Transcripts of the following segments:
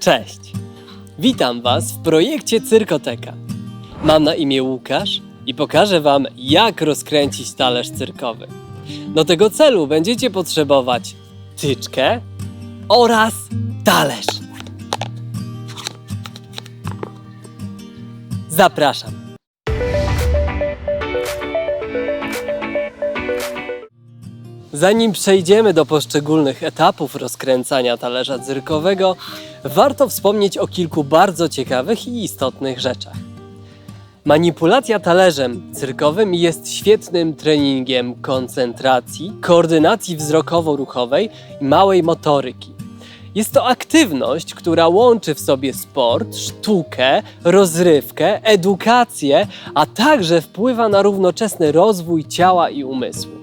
Cześć! Witam Was w projekcie Cyrkoteka. Mam na imię Łukasz i pokażę Wam, jak rozkręcić talerz cyrkowy. Do tego celu będziecie potrzebować tyczkę oraz talerz. Zapraszam. Zanim przejdziemy do poszczególnych etapów rozkręcania talerza cyrkowego, warto wspomnieć o kilku bardzo ciekawych i istotnych rzeczach. Manipulacja talerzem cyrkowym jest świetnym treningiem koncentracji, koordynacji wzrokowo-ruchowej i małej motoryki. Jest to aktywność, która łączy w sobie sport, sztukę, rozrywkę, edukację, a także wpływa na równoczesny rozwój ciała i umysłu.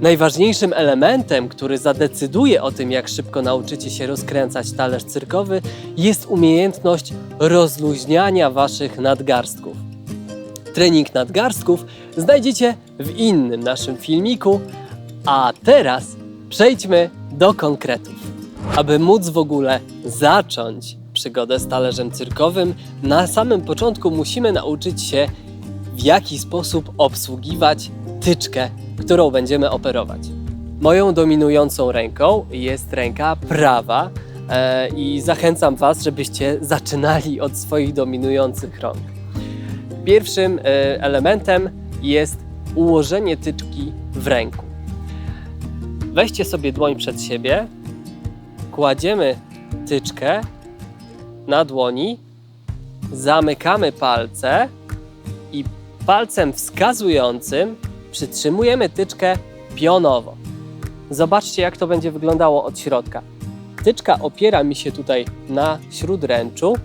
Najważniejszym elementem, który zadecyduje o tym, jak szybko nauczycie się rozkręcać talerz cyrkowy, jest umiejętność rozluźniania waszych nadgarstków. Trening nadgarstków znajdziecie w innym naszym filmiku, a teraz przejdźmy do konkretów. Aby móc w ogóle zacząć przygodę z talerzem cyrkowym, na samym początku musimy nauczyć się, w jaki sposób obsługiwać tyczkę, którą będziemy operować. Moją dominującą ręką jest ręka prawa e, i zachęcam Was, żebyście zaczynali od swoich dominujących rąk. Pierwszym e, elementem jest ułożenie tyczki w ręku. Weźcie sobie dłoń przed siebie, kładziemy tyczkę na dłoni, zamykamy palce i palcem wskazującym przytrzymujemy tyczkę pionowo. Zobaczcie, jak to będzie wyglądało od środka. Tyczka opiera mi się tutaj na śródręczu.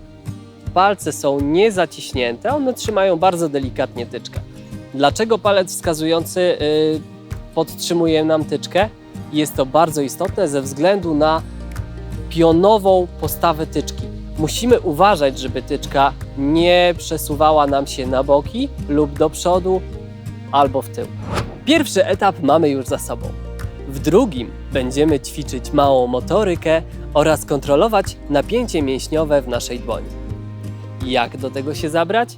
Palce są niezaciśnięte, one trzymają bardzo delikatnie tyczkę. Dlaczego palec wskazujący yy, podtrzymuje nam tyczkę? Jest to bardzo istotne ze względu na pionową postawę tyczki. Musimy uważać, żeby tyczka nie przesuwała nam się na boki lub do przodu albo w tył. Pierwszy etap mamy już za sobą. W drugim będziemy ćwiczyć małą motorykę oraz kontrolować napięcie mięśniowe w naszej dłoni. Jak do tego się zabrać?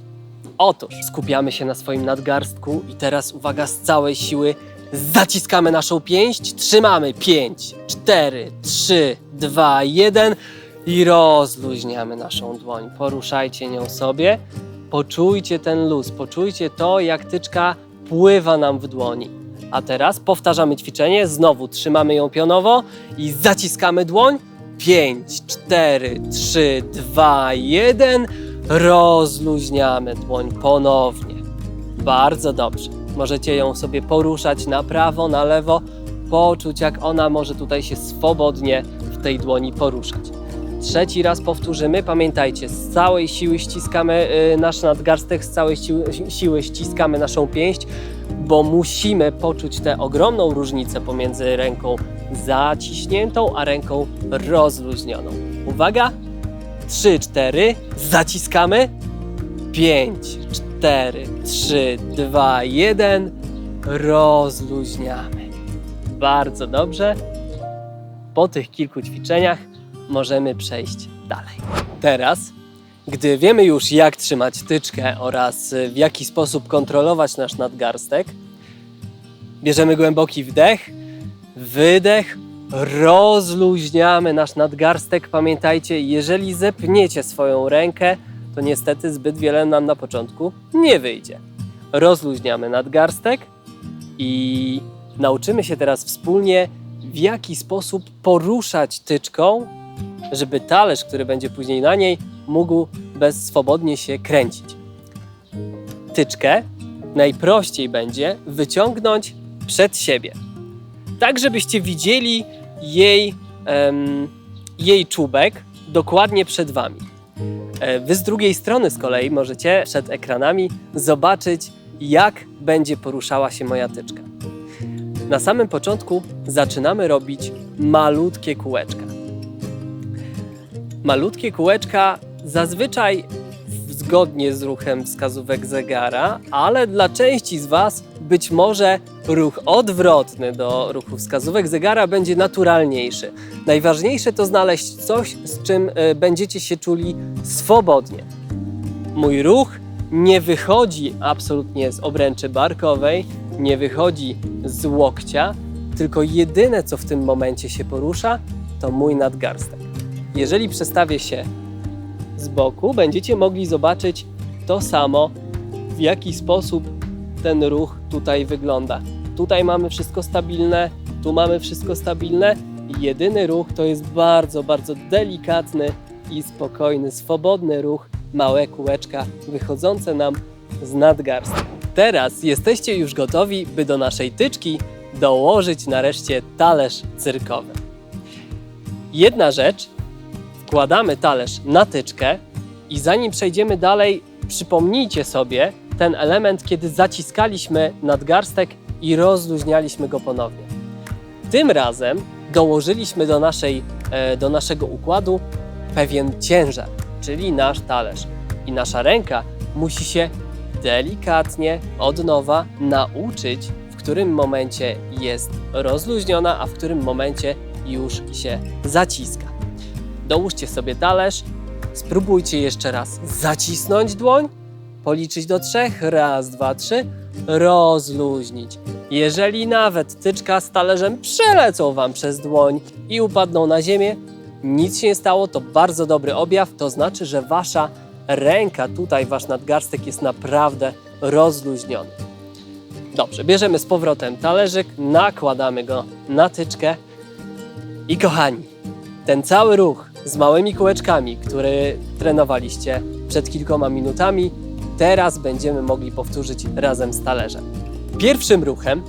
Otóż skupiamy się na swoim nadgarstku i teraz uwaga z całej siły zaciskamy naszą pięść, trzymamy 5, 4, 3, 2, 1 i rozluźniamy naszą dłoń. Poruszajcie nią sobie, poczujcie ten luz, poczujcie to, jak tyczka pływa nam w dłoni. A teraz powtarzamy ćwiczenie, znowu trzymamy ją pionowo i zaciskamy dłoń. 5, 4, 3, 2, 1. Rozluźniamy dłoń ponownie. Bardzo dobrze. Możecie ją sobie poruszać na prawo, na lewo, poczuć jak ona może tutaj się swobodnie w tej dłoni poruszać. Trzeci raz powtórzymy. Pamiętajcie, z całej siły ściskamy y, nasz nadgarstek, z całej siły, siły ściskamy naszą pięść, bo musimy poczuć tę ogromną różnicę pomiędzy ręką zaciśniętą, a ręką rozluźnioną. Uwaga! 3, 4, zaciskamy. 5, 4, 3, 2, 1, rozluźniamy. Bardzo dobrze. Po tych kilku ćwiczeniach możemy przejść dalej. Teraz, gdy wiemy już jak trzymać tyczkę oraz w jaki sposób kontrolować nasz nadgarstek, bierzemy głęboki wdech, wydech, rozluźniamy nasz nadgarstek. Pamiętajcie, jeżeli zepniecie swoją rękę, to niestety zbyt wiele nam na początku nie wyjdzie. Rozluźniamy nadgarstek i nauczymy się teraz wspólnie, w jaki sposób poruszać tyczką żeby talerz, który będzie później na niej, mógł bez swobodnie się kręcić. Tyczkę najprościej będzie wyciągnąć przed siebie, tak żebyście widzieli jej, jej czubek dokładnie przed Wami. E, Wy z drugiej strony z kolei możecie przed ekranami zobaczyć, jak będzie poruszała się moja tyczka. Na samym początku zaczynamy robić malutkie kółeczka. Malutkie kółeczka zazwyczaj zgodnie z ruchem wskazówek zegara, ale dla części z Was być może ruch odwrotny do ruchu wskazówek zegara będzie naturalniejszy. Najważniejsze to znaleźć coś, z czym e, będziecie się czuli swobodnie. Mój ruch nie wychodzi absolutnie z obręczy barkowej, nie wychodzi z łokcia, tylko jedyne co w tym momencie się porusza, to mój nadgarstek. Jeżeli przestawię się z boku, będziecie mogli zobaczyć to samo, w jaki sposób ten ruch tutaj wygląda. Tutaj mamy wszystko stabilne, tu mamy wszystko stabilne. Jedyny ruch to jest bardzo, bardzo delikatny i spokojny, swobodny ruch, małe kółeczka wychodzące nam z nadgarstka. Teraz jesteście już gotowi, by do naszej tyczki dołożyć nareszcie talerz cyrkowy. Jedna rzecz, wkładamy talerz na tyczkę i zanim przejdziemy dalej, przypomnijcie sobie ten element, kiedy zaciskaliśmy nadgarstek i rozluźnialiśmy go ponownie. Tym razem dołożyliśmy do, naszej, e, do naszego układu pewien ciężar, czyli nasz talerz. I nasza ręka musi się delikatnie od nowa nauczyć, w którym momencie jest rozluźniona, a w którym momencie już się zaciska. Dołóżcie sobie talerz, spróbujcie jeszcze raz zacisnąć dłoń, policzyć do trzech, raz, dwa, trzy, rozluźnić. Jeżeli nawet tyczka z talerzem przelecą Wam przez dłoń i upadną na ziemię, nic się nie stało, to bardzo dobry objaw, to znaczy, że Wasza ręka, tutaj Wasz nadgarstek jest naprawdę rozluźniony. Dobrze, bierzemy z powrotem talerzyk, nakładamy go na tyczkę i kochani, ten cały ruch z małymi kółeczkami, który trenowaliście przed kilkoma minutami, teraz będziemy mogli powtórzyć razem z talerzem. Pierwszym ruchem,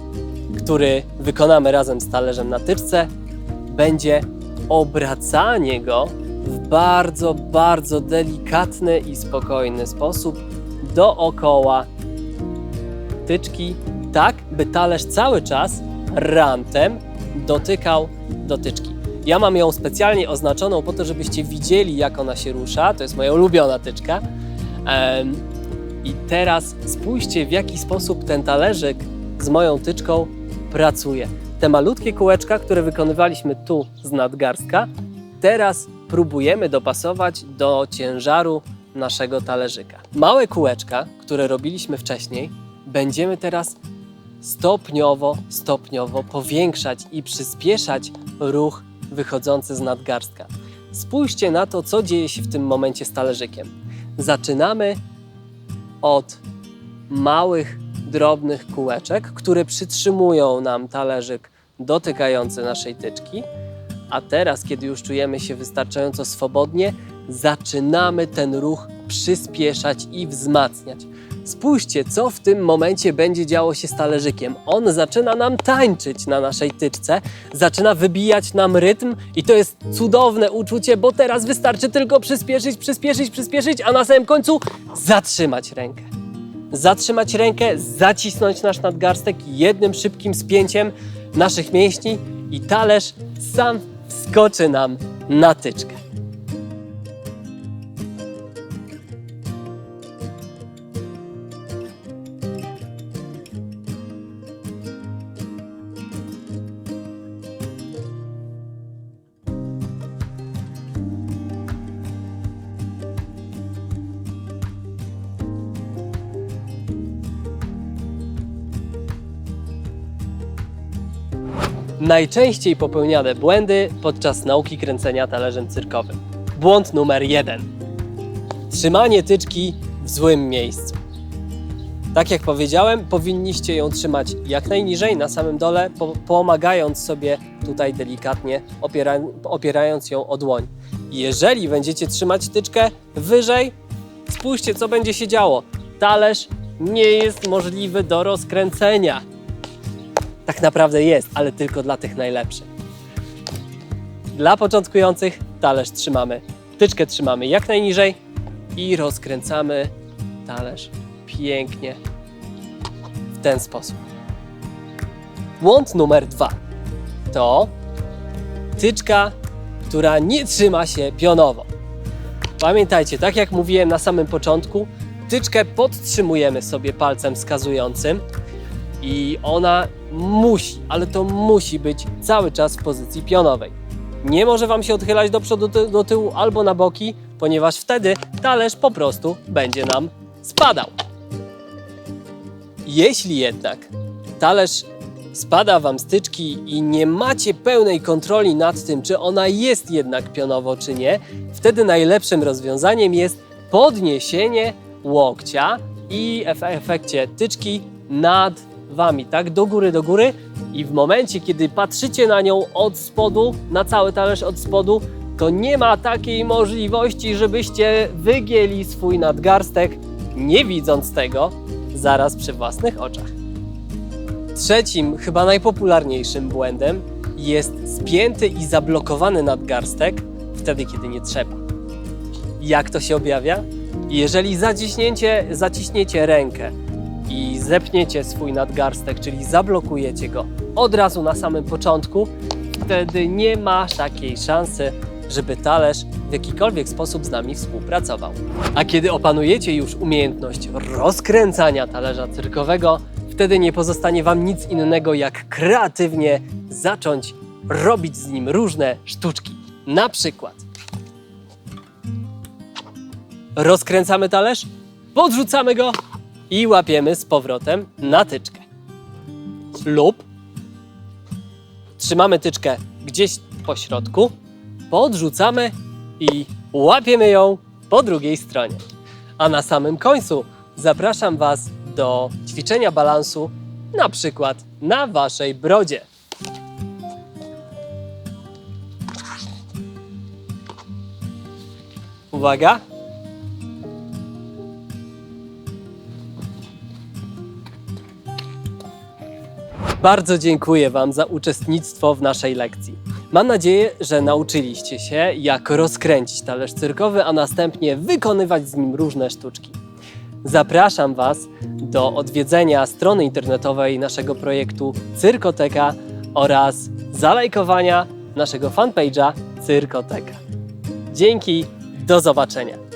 który wykonamy razem z talerzem na tyczce, będzie obracanie go w bardzo, bardzo delikatny i spokojny sposób dookoła tyczki, tak by talerz cały czas rantem dotykał dotyczki. Ja mam ją specjalnie oznaczoną po to, żebyście widzieli, jak ona się rusza. To jest moja ulubiona tyczka. I teraz spójrzcie, w jaki sposób ten talerzyk z moją tyczką pracuje. Te malutkie kółeczka, które wykonywaliśmy tu z nadgarstka, teraz próbujemy dopasować do ciężaru naszego talerzyka. Małe kółeczka, które robiliśmy wcześniej, będziemy teraz stopniowo, stopniowo powiększać i przyspieszać ruch wychodzący z nadgarstka. Spójrzcie na to, co dzieje się w tym momencie z talerzykiem. Zaczynamy od małych, drobnych kółeczek, które przytrzymują nam talerzyk dotykający naszej tyczki. A teraz, kiedy już czujemy się wystarczająco swobodnie, zaczynamy ten ruch przyspieszać i wzmacniać. Spójrzcie, co w tym momencie będzie działo się z talerzykiem. On zaczyna nam tańczyć na naszej tyczce, zaczyna wybijać nam rytm i to jest cudowne uczucie, bo teraz wystarczy tylko przyspieszyć, przyspieszyć, przyspieszyć, a na samym końcu zatrzymać rękę. Zatrzymać rękę, zacisnąć nasz nadgarstek jednym szybkim spięciem naszych mięśni i talerz sam wskoczy nam na tyczkę. Najczęściej popełniane błędy podczas nauki kręcenia talerzem cyrkowym. Błąd numer jeden. Trzymanie tyczki w złym miejscu. Tak jak powiedziałem, powinniście ją trzymać jak najniżej, na samym dole, po pomagając sobie tutaj delikatnie, opiera opierając ją o dłoń. Jeżeli będziecie trzymać tyczkę wyżej, spójrzcie, co będzie się działo. Talerz nie jest możliwy do rozkręcenia tak naprawdę jest, ale tylko dla tych najlepszych. Dla początkujących talerz trzymamy, tyczkę trzymamy jak najniżej i rozkręcamy talerz pięknie w ten sposób. Błąd numer dwa to tyczka, która nie trzyma się pionowo. Pamiętajcie, tak jak mówiłem na samym początku, tyczkę podtrzymujemy sobie palcem wskazującym i ona musi, ale to musi być cały czas w pozycji pionowej. Nie może Wam się odchylać do przodu, do tyłu albo na boki, ponieważ wtedy talerz po prostu będzie nam spadał. Jeśli jednak talerz spada Wam z tyczki i nie macie pełnej kontroli nad tym, czy ona jest jednak pionowo, czy nie, wtedy najlepszym rozwiązaniem jest podniesienie łokcia i w efekcie tyczki nad Wami, tak? Do góry, do góry. I w momencie, kiedy patrzycie na nią od spodu, na cały talerz od spodu, to nie ma takiej możliwości, żebyście wygięli swój nadgarstek, nie widząc tego zaraz przy własnych oczach. Trzecim, chyba najpopularniejszym błędem jest spięty i zablokowany nadgarstek wtedy, kiedy nie trzeba. Jak to się objawia? Jeżeli zaciśnięcie, zaciśniecie rękę i zepniecie swój nadgarstek, czyli zablokujecie go od razu na samym początku, wtedy nie ma takiej szansy, żeby talerz w jakikolwiek sposób z nami współpracował. A kiedy opanujecie już umiejętność rozkręcania talerza cyrkowego, wtedy nie pozostanie Wam nic innego, jak kreatywnie zacząć robić z nim różne sztuczki. Na przykład rozkręcamy talerz, podrzucamy go i łapiemy z powrotem na tyczkę. Lub trzymamy tyczkę gdzieś po środku, podrzucamy i łapiemy ją po drugiej stronie. A na samym końcu zapraszam Was do ćwiczenia balansu, na przykład na Waszej brodzie. Uwaga! Bardzo dziękuję Wam za uczestnictwo w naszej lekcji. Mam nadzieję, że nauczyliście się, jak rozkręcić talerz cyrkowy, a następnie wykonywać z nim różne sztuczki. Zapraszam Was do odwiedzenia strony internetowej naszego projektu Cyrkoteka oraz zalajkowania naszego fanpage'a Cyrkoteka. Dzięki, do zobaczenia.